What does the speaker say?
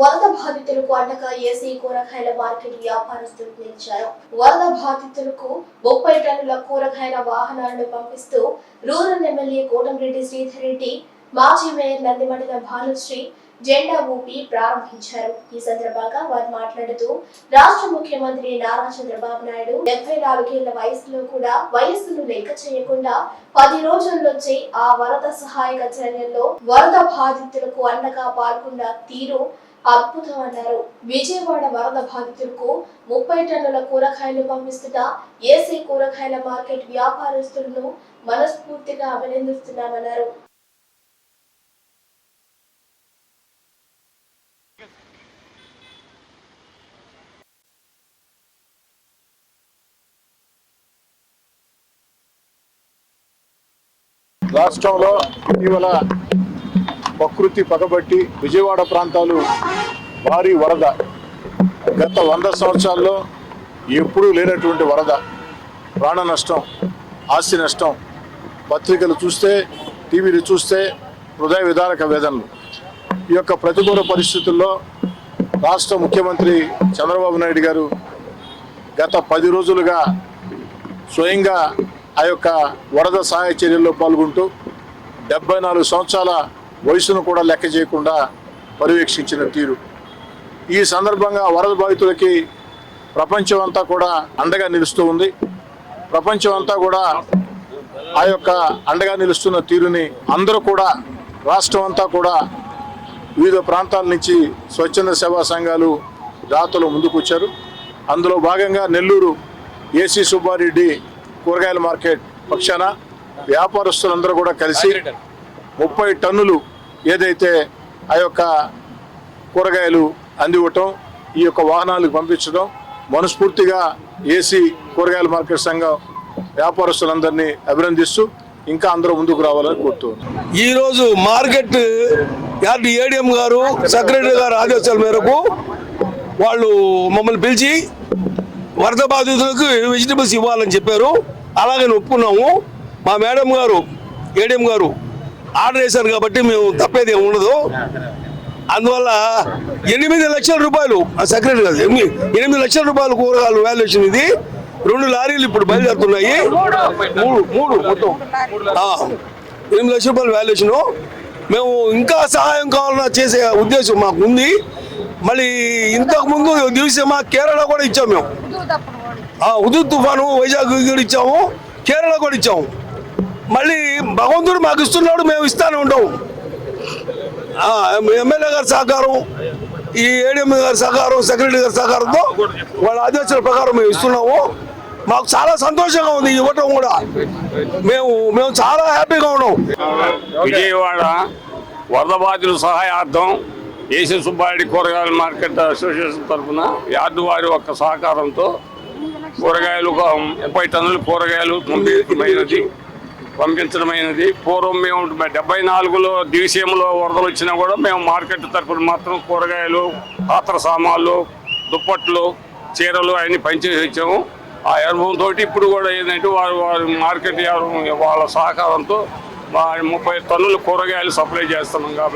వరద బాధితులకు అండగా ఏసీ కూరగాయల మార్కెట్ వ్యాపారస్తులు నిలిచారు. వరద బాధితులకు ముప్పై టన్నుల కూరగాయల వాహనాలను పంపిస్తూ రూరల్ ఎమ్మెల్యే కోటంరెడ్డి శ్రీధర్ రెడ్డి మాజీ మేయర్ నందిమడిన భానుశ్రీ జెండా ఊపి ప్రారంభించారు. ఈ సందర్భంగా వారు మాట్లాడుతూ రాష్ట్ర ముఖ్యమంత్రి నారా చంద్రబాబు నాయుడు డెబ్బై నాలుగేళ్ళ వయసులో కూడా వయస్సును లెక్క చేయకుండా పది రోజుల్లోంచి ఆ వరద సహాయక చర్యల్లో వరద బాధితులకు అండగా పాల్గొన్న తీరు అద్భుతం అన్నారు విజయవాడ వరద బాధితులకు ముప్పై టన్నుల కూరగాయలు పంపిస్తున్న ఏసీ కూరగాయల మార్కెట్ వ్యాపారస్తులను మనస్ఫూర్తిగా అభినందిస్తున్నామన్నారు. రాష్ట్రంలో ఇటీవల ప్రకృతి పగబట్టి విజయవాడ ప్రాంతాలు భారీ వరద. గత వంద సంవత్సరాల్లో ఎప్పుడూ లేనటువంటి వరద. ప్రాణ నష్టం ఆస్తి నష్టం. పత్రికలు చూస్తే టీవీలు చూస్తే హృదయ విధారక వేదనలు. ఈ యొక్క ప్రతికూల పరిస్థితుల్లో రాష్ట్ర ముఖ్యమంత్రి చంద్రబాబు నాయుడు గారు గత పది రోజులుగా స్వయంగా ఆ యొక్క వరద సహాయ చర్యల్లో పాల్గొంటూ డెబ్బై నాలుగు సంవత్సరాల వయసును కూడా లెక్క చేయకుండా పర్యవేక్షించిన తీరు. ఈ సందర్భంగా వరద బాధితులకి ప్రపంచం అంతా కూడా అండగా నిలుస్తూ ఉంది. ప్రపంచం అంతా కూడా ఆ యొక్క అండగా నిలుస్తున్న తీరుని అందరూ కూడా రాష్ట్రం అంతా కూడా వివిధ ప్రాంతాల నుంచి స్వచ్ఛంద సేవా సంఘాలు దాతలు ముందుకు వచ్చారు అందులో భాగంగా నెల్లూరు ఏసీ సుబ్బారెడ్డి కూరగాయల మార్కెట్ పక్షాన వ్యాపారస్తులందరూ కూడా కలిసి ముప్పై టన్నులు ఏదైతే ఆ యొక్క కూరగాయలు అందివ్వటం ఈ యొక్క వాహనాలకు పంపించడం మనస్ఫూర్తిగా ఏసీ కూరగాయల మార్కెట్ సంఘం వ్యాపారస్తులందరినీ అభినందిస్తూ ఇంకా అందరూ ముందుకు రావాలని కోరుతున్నాను. ఈరోజు మార్కెట్ యార్డ్ ఏడిఎం గారు సెక్రటరీ గారు ఆదేశాల మేరకు వాళ్ళు మమ్మల్ని పిలిచి వరద బాధితులకు వెజిటబుల్స్ ఇవ్వాలని చెప్పారు. అలాగే ఒప్పుకున్నాము. మా మేడం గారు ఏడిఎం గారు ఆర్డర్ వేశారు కాబట్టి మేము తప్పేది ఏమి ఉండదు. అందువల్ల ఎనిమిది లక్షల రూపాయలు సెక్రటరీ కాదు ఎనిమిది లక్షల రూపాయలు కూరగాయలు వాల్యుయేషన్ ఇది. రెండు లారీలు ఇప్పుడు బయలుదేరుతున్నాయి. మూడు మూడు మొత్తం. ఎనిమిది లక్షల రూపాయలు వాల్యుయేషన్ మేము ఇంకా సహాయం కావాలన్నా చేసే ఉద్దేశం మాకు ఉంది. మళ్ళీ ఇంతకు ముందు దివసమా కేరళ కూడా ఇచ్చాము మేము. ఉదు తుఫాను వైజాగ్ కూడా ఇచ్చాము. కేరళ కూడా ఇచ్చాము. మళ్ళీ భగవంతుడు మాకు ఇస్తున్నాడు మేము ఇస్తానే ఉంటాం ఎమ్మెల్యే గారి సహకారం ఈ ఏడిఎం గారి సహకారం సెక్రటరీ గారి సహకారంతో వాళ్ళ ఆదేశాల ప్రకారం మేము ఇస్తున్నాము. మాకు చాలా సంతోషంగా ఉంది ఇవ్వటం కూడా. మేము మేము చాలా హ్యాపీగా ఉన్నాం. విజయవాడ వరద బాధితుల సహాయార్థం ఏసీ సుబ్బారెడ్డి కూరగాయల మార్కెట్ అసోసియేషన్ తరఫున యార్డు వారి యొక్క సహకారంతో కూరగాయలు ఒక ముప్పై టన్నుల కూరగాయలు పంపిణీ పంపించడమైనది. పూర్వం మేము డెబ్బై నాలుగులో దివిసీమలో వరదలు వచ్చినా కూడా మేము మార్కెట్ తరఫున మాత్రం కూరగాయలు పాత్ర సామాన్లు దుప్పట్లు చీరలు అవన్నీ పనిచేసి వచ్చాము. ఆ అనుభవంతో ఇప్పుడు కూడా ఏంటంటే వారు వారి మార్కెట్ వాళ్ళ సహకారంతో ముప్పై టన్నుల కూరగాయలు సప్లై చేస్తున్నాం కాబట్టి